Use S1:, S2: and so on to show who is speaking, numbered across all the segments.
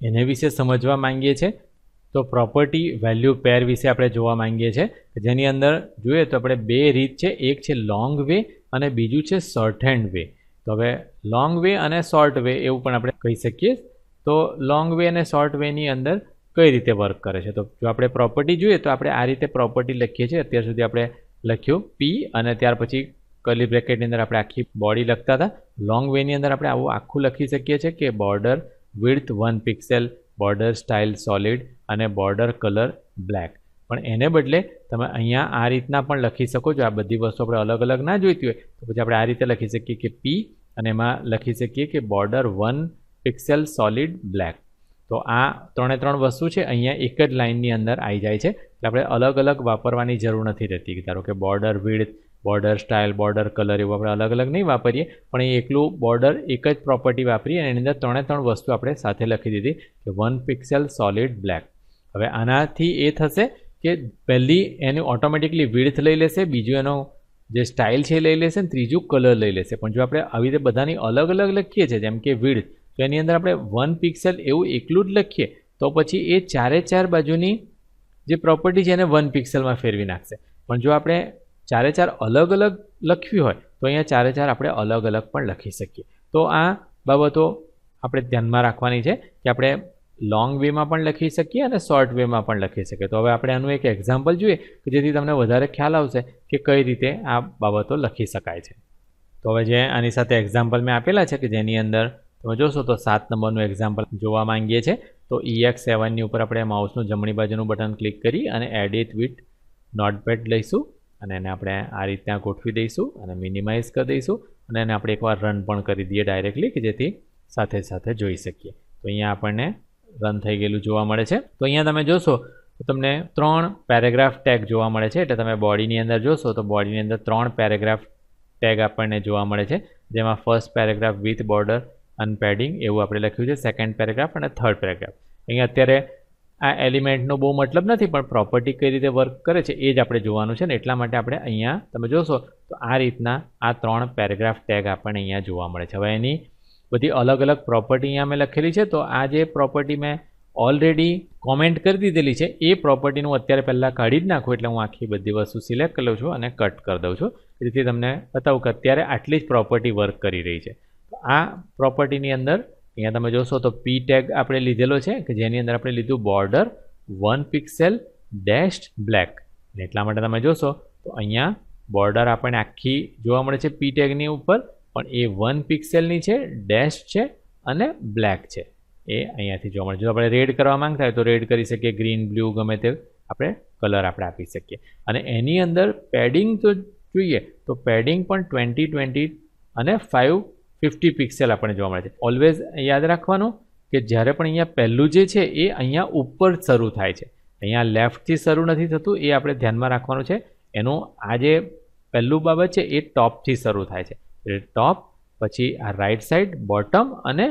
S1: એને વિશે સમજવા માંગીએ છીએ તો પ્રોપર્ટી વેલ્યુ પેર વિશે આપણે જોવા માંગીએ છીએ જેની અંદર જોઈએ તો આપણે બે રીત છે. એક છે લોંગ વે અને બીજું છે શોર્ટ હેન્ડ વે તો હવે લોંગ વે અને શોર્ટ વે એવું પણ આપણે કહી શકીએ. તો લોંગ વે અને શોર્ટ વેની અંદર કઈ રીતે વર્ક કરે છે? તો જો આપણે પ્રોપર્ટી જોઈએ તો આપણે આ રીતે પ્રોપર્ટી લખીએ છીએ. અત્યાર સુધી આપણે લખ્યું પી અને ત્યાર પછી કરલી બ્રેકેટની અંદર આપણે આખી બોડી લખતા હતા. લોંગ વેની અંદર આપણે આવું આખું લખી શકીએ છીએ કે border width one pixel, border style solid અને બોર્ડર કલર બ્લેક. પણ એને બદલે તમે અહીંયા આ રીતના પણ લખી શકો છો. આ બધી વસ્તુ આપણે અલગ અલગ ના જોઈતી હોય, તો પછી આપણે આ રીતે લખી શકીએ કે પી અને એમાં લખી શકીએ કે border one pixel solid black. તો આ ત્રણે ત્રણ વસ્તુ છે. અહીંયા એક જ લાઇનની અંદર આવી જાય છે. એટલે આપણે અલગ અલગ વાપરવાની જરૂર નથી રહેતી. ધારો કે border width border style, border colour એવું આપણે અલગ અલગ નહીં વાપરીએ, પણ એ એકલું બોર્ડર એક જ પ્રોપર્ટી વાપરીએ અને એની અંદર ત્રણે ત્રણ વસ્તુ આપણે સાથે લખી દીધી કે વન પિક્સેલ સોલિડ બ્લેક હવે આનાથી એ થશે કે પહેલી એનું ઓટોમેટિકલી વિડ્થ લઈ લેશે, બીજું એનો જે સ્ટાઇલ છે એ લઈ લેશે અને ત્રીજું કલર લઈ લેશે. પણ જો આપણે આવી રીતે બધાની અલગ અલગ લખીએ છીએ, જેમ કે વિડ્થ તો એની અંદર આપણે વન પિક્સેલ એવું એકલું જ લખીએ, તો પછી એ ચારે ચાર બાજુની જે પ્રોપર્ટી છે એને વન પિક્સેલમાં ફેરવી નાખશે. પણ જો આપણે ચારે ચાર અલગ અલગ લખવી હોય, તો અહીંયા ચારે ચાર આપણે અલગ અલગ પણ લખી શકીએ. તો આ બાબતો આપણે ધ્યાનમાં રાખવાની છે કે આપણે લોંગ વેમાં પણ લખી શકીએ અને શોર્ટ વેમાં પણ લખી શકીએ. તો હવે આપણે આનું એક એક્ઝામ્પલ જોઈએ કે જેથી તમને વધારે ખ્યાલ આવશે કે કઈ રીતે આ બાબતો લખી શકાય છે. તો હવે જે આની સાથે એક્ઝામ્પલ મેં આપેલા છે કે જેની અંદર તમે જોશો તો સાત નંબરનું એક્ઝામ્પલ જોવા માંગીએ છીએ તો ઈએક્સ સેવનની ઉપર આપણે માઉસનું જમણી બાજુનું બટન ક્લિક કરી અને એડિટ વિથ નોટપેડ લઈશું. અને એને આપણે આ રીતના ગોઠવી દઈશું અને મિનિમાઇઝ કરી દઈશું અને એને આપણે એકવાર રન પણ કરી દઈએ ડાયરેક્ટલી કે જેથી સાથે સાથે જોઈ શકીએ. તો અહીંયા આપણને રન થઈ ગયેલું જોવા મળે છે. તો અહીંયા તમે જોશો તો તમને ત્રણ પેરેગ્રાફ ટેગ જોવા મળે છે. એટલે તમે બોડીની અંદર જોશો તો બોડીની અંદર ત્રણ પેરેગ્રાફ ટેગ આપણને જોવા મળે છે. જેમાં first paragraph with border and padding એવું આપણે લખ્યું છે. સેકન્ડ પેરેગ્રાફ અને થર્ડ પેરેગ્રાફ અહીંયા અત્યારે આ એલિમેન્ટનો બહુ મતલબ નથી, પણ પ્રોપર્ટી કઈ રીતે વર્ક કરે છે, એ જ આપણે જોવાનું છે ને, એટલા માટે આપણે અહીંયા તમે જોશો, તો આ રીતના આ ત્રણ પેરેગ્રાફ ટેગ આપણને અહીંયા જોવા મળે છે. હવે એની બધી અલગ અલગ પ્રોપર્ટી અહીંયા મેં લખેલી છે, તો આ જે પ્રોપર્ટી મેં ઓલરેડી કોમેન્ટ કરી દીધેલી છે, એ પ્રોપર્ટીનું અત્યારે પહેલાં કાઢી જ નાખું, એટલે હું આખી બધી વસ્તુ સિલેક્ટ કરી લઉં છું અને કટ કરી દઉં છું. જેથી તમને બતાવું કે અત્યારે આટલી જ પ્રોપર્ટી વર્ક કરી રહી છે. આ પ્રોપર્ટીની અંદર અહીંયા તમે જોશો તો પી ટેગ આપણે લીધેલો છે કે જેની અંદર આપણે લીધું border one pixel dash black એટલા માટે તમે જોશો તો અહીંયા બોર્ડર આપણને આખી જોવા મળે છે પી ટેગની ઉપર, પણ એ વન પિક્સેલની છે ડેશ છે અને બ્લેક છે. એ અહીંયાથી જોવા મળે જો આપણે રેડ કરવા માંગતા હોય તો રેડ કરી શકીએ ગ્રીન બ્લુ ગમે તે આપણે કલર આપણે આપી શકીએ. અને એની અંદર પેડિંગ તો જોઈએ, તો પેડિંગ પણ ટ્વેન્ટી ટ્વેન્ટી અને ફાઇવ ફિફ્ટી પિક્સેલ આપણને જોવા મળે છે. ઓલવેઝ યાદ રાખવાનું કે જ્યારે પણ અહીંયા પહેલું જે છે એ અહીંયા ઉપર શરૂ થાય છે. અહીંયા લેફ્ટથી શરૂ નથી થતું, એ આપણે ધ્યાનમાં રાખવાનું છે. એનું આ જે પહેલું બાબત છે એ ટોપથી શરૂ થાય છે. એટલે ટોપ પછી આ રાઈટ સાઈડ બોટમ અને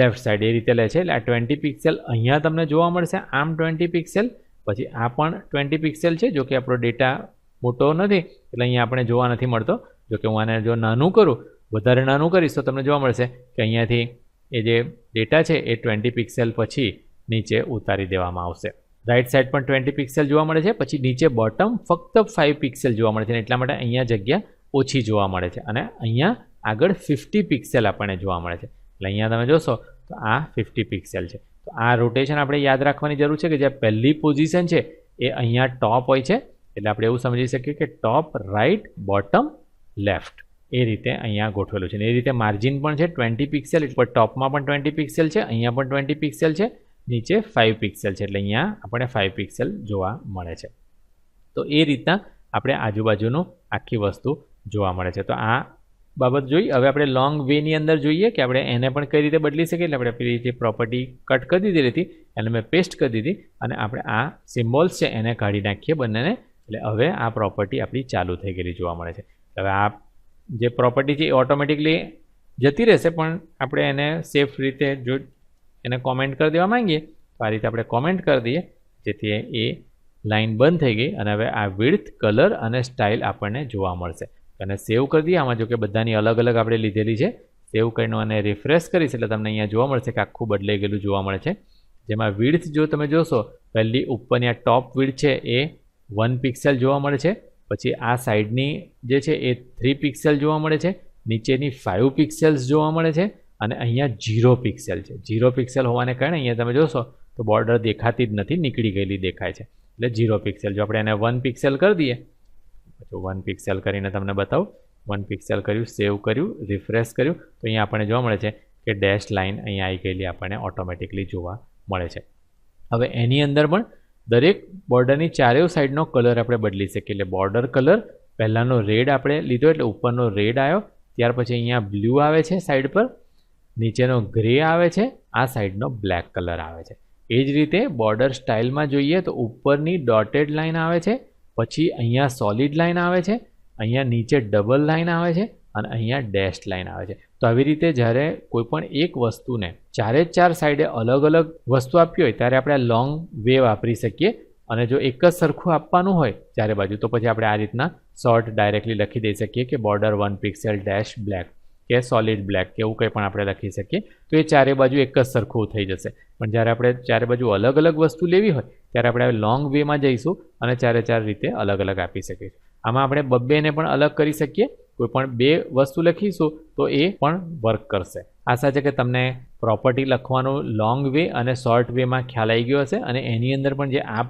S1: લેફ્ટ સાઈડ એ રીતે લે છે. એટલે આ ટ્વેન્ટી પિક્સેલ અહીંયા તમને જોવા મળશે. આમ ટ્વેન્ટી પિક્સેલ પછી આ પણ ટ્વેન્ટી પિક્સેલ છે, જો કે આપણો ડેટા મોટો નથી. એટલે અહીંયા આપણે જોવા નથી મળતો. જો કે હું આને જો નાનું કરું વધારે નાનું કરીશ તો તમને જોવા મળશે કે અહીંયાથી એ જે ડેટા છે એ ટ્વેન્ટી પિક્સેલ પછી નીચે ઉતારી દેવામાં આવશે. રાઈટ સાઈડ પણ ટ્વેન્ટી પિક્સેલ જોવા મળે છે, પછી નીચે બોટમ ફક્ત ફાઇવ પિક્સેલ જોવા મળે છે એટલા માટે અહીંયા જગ્યા ઓછી જોવા મળે છે અને અહીંયા આગળ ફિફ્ટી પિક્સેલ આપણને જોવા મળે છે. એટલે અહીંયા તમે જોશો તો આ ફિફ્ટી પિક્સેલ છે. તો આ રોટેશન આપણે યાદ રાખવાની જરૂર છે કે જે પહેલી પોઝિશન છે એ અહીંયા ટોપ હોય છે. એટલે આપણે એવું સમજી શકીએ કે ટોપ રાઈટ બોટમ લેફ્ટ એ રીતે અહીંયા ગોઠવેલું છે. ને એ રીતે માર્જિન પણ છે ટ્વેન્ટી પિક્સેલ ઉપર ટોપમાં પણ ટ્વેન્ટી પિક્સેલ છે, અહીંયા પણ ટ્વેન્ટી પિક્સેલ છે, નીચે ફાઇવ પિક્સેલ છે. એટલે અહીંયા આપણે ફાઇવ પિક્સેલ જોવા મળે છે. તો એ રીતના આપણે આજુબાજુનું આખી વસ્તુ જોવા મળે છે. તો આ બાબત જોઈ. હવે આપણે લોંગ વેની અંદર જોઈએ કે આપણે એને પણ કઈ રીતે બદલી શકીએ. એટલે આપણે પેલી જે પ્રોપર્ટી કટ કરી દીધી હતી, એને મેં પેસ્ટ કરી દીધી અને આપણે આ સિમ્બોલ્સ છે એને કાઢી નાખીએ બંનેને. એટલે હવે આ પ્રોપર્ટી આપણી ચાલુ થઈ ગયેલી જોવા મળે છે. હવે આ જે પ્રોપર્ટી છે એ ઓટોમેટિકલી જતી રહેશે, પણ આપણે એને સેફ રીતે જો એને કોમેન્ટ કરી દેવા માંગીએ, તો આ રીતે આપણે કોમેન્ટ કરી દઈએ, જેથી એ લાઈન બંધ થઈ ગઈ અને હવે આ વિડથ કલર અને સ્ટાઇલ આપણને જોવા મળશે. અને સેવ કરી દઈએ, આમાં જો કે બધાની અલગ અલગ આપણે લીધેલી છે. સેવ કરીને અને રિફ્રેશ કરીશ એટલે તમને અહીંયા જોવા મળશે કે આખું બદલાઈ ગયેલું જોવા મળે છે. જેમાં વિડથ જો તમે જોશો, પહેલી ઉપરની આ ટોપ વિડથ છે એ વન પિક્સેલ જોવા મળે છે. પછી આ સાઈડની જે છે એ થ્રી પિક્સેલ જોવા મળે છે, નીચેની ફાઇવ પિક્સેલ્સ જોવા મળે છે અને અહીંયા જીરો પિક્સેલ છે. ઝીરો પિક્સેલ હોવાને કારણે અહીંયા તમે જોશો તો બોર્ડર દેખાતી જ નથી, નીકળી ગયેલી દેખાય છે. એટલે ઝીરો પિક્સેલ જો આપણે એને વન પિક્સેલ કરી દઈએ, તો વન પિક્સેલ કરીને તમને બતાવું. વન પિક્સેલ કર્યું સેવ કર્યું રિફ્રેશ કર્યું, તો અહીંયા આપણને જોવા મળે છે કે ડેશ લાઇન અહીંયા આવી ગયેલી આપણને ઓટોમેટિકલી જોવા મળે છે. હવે એની અંદર પણ દરેક બોર્ડરની ચારેય સાઈડનો કલર આપણે બદલી શકીએ. એટલે બોર્ડર કલર પહેલાંનો રેડ આપણે લીધો એટલે ઉપરનો રેડ આવ્યો. ત્યાર પછી અહીંયા બ્લુ આવે છે સાઈડ પર, નીચેનો ગ્રે આવે છે, આ સાઈડનો બ્લેક કલર આવે છે. એ જ રીતે બોર્ડર સ્ટાઇલમાં જોઈએ તો ઉપરની ડોટેડ લાઇન આવે છે, પછી અહીંયા સોલિડ લાઇન આવે છે, અહીંયા નીચે ડબલ લાઇન આવે છે અને અહીંયા ડેશ લાઇન આવે છે. તો આવી રીતે જ્યારે કોઈ પણ એક વસ્તુને ચારે ચાર સાઈડે અલગ અલગ વસ્તુ આપી હોય, ત્યારે આપણે લોંગ વે વાપરી શકીએ. અને જો એક જ સરખું આપવાનું હોય ચારે બાજુ, તો પછી આપણે આ રીતના શોર્ટ ડાયરેક્ટલી લખી દઈ શકીએ કે border one pixel dash black કે સોલિડ બ્લેક કે એવું કંઈ પણ આપણે લખી શકીએ. તો એ ચારે બાજુ એક જ સરખું થઈ જશે. પણ જ્યારે આપણે ચારે બાજુ અલગ અલગ વસ્તુ લેવી હોય, ત્યારે આપણે લોંગ વેમાં જઈશું અને ચારે ચાર રીતે અલગ અલગ આપી શકીએ આમાં આપણે બબ્બેને પણ અલગ કરી શકીએ કોઈ પણ બે વસ્તુ લખીશું, તો એ પણ વર્ક કરશે. આશા છે કે તમને પ્રોપર્ટી લખવાનું લોંગ વે અને શોર્ટ વેમાં ખ્યાલ આવી ગયો હશે અને એની અંદર પણ જે આ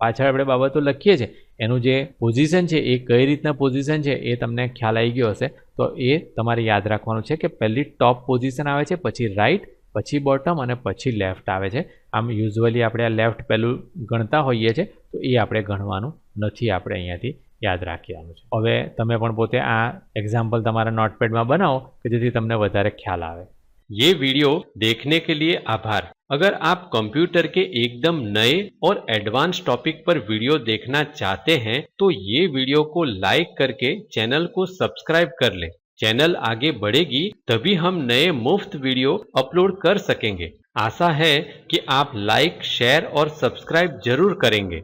S1: પાછળ આપણે બાબતો લખીએ છીએ, એનું જે પોઝિશન છે, એ કઈ રીતના પોઝિશન છે, એ તમને ખ્યાલ આવી ગયો હશે. તો એ તમારે યાદ રાખવાનું છે કે પહેલી ટોપ પોઝિશન આવે છે, પછી રાઈટ પછી બોટમ અને પછી લેફ્ટ આવે છે. આમ યુઝ્યુઅલી આપણે આ લેફ્ટ પહેલું ગણતા હોઈએ છીએ, તો એ આપણે ગણવાનું નથી આપણે અહીંયાથી. યાદ રાખવાનું છે હવે તમે પણ પોતે આ એક્ઝામ્પલ તમારા નોટપેડમાં બનાવો કે જેથી તમને વધારે ખ્યાલ આવે
S2: ये वीडियो देखने के लिए आभार अगर आप कंप्यूटर के एकदम नए और एडवांस टॉपिक पर वीडियो देखना चाहते हैं तो ये वीडियो को लाइक करके चैनल को सब्सक्राइब कर लें चैनल आगे बढ़ेगी तभी हम नए मुफ्त वीडियो अपलोड कर सकेंगे आशा है कि आप लाइक शेयर और सब्सक्राइब जरूर करेंगे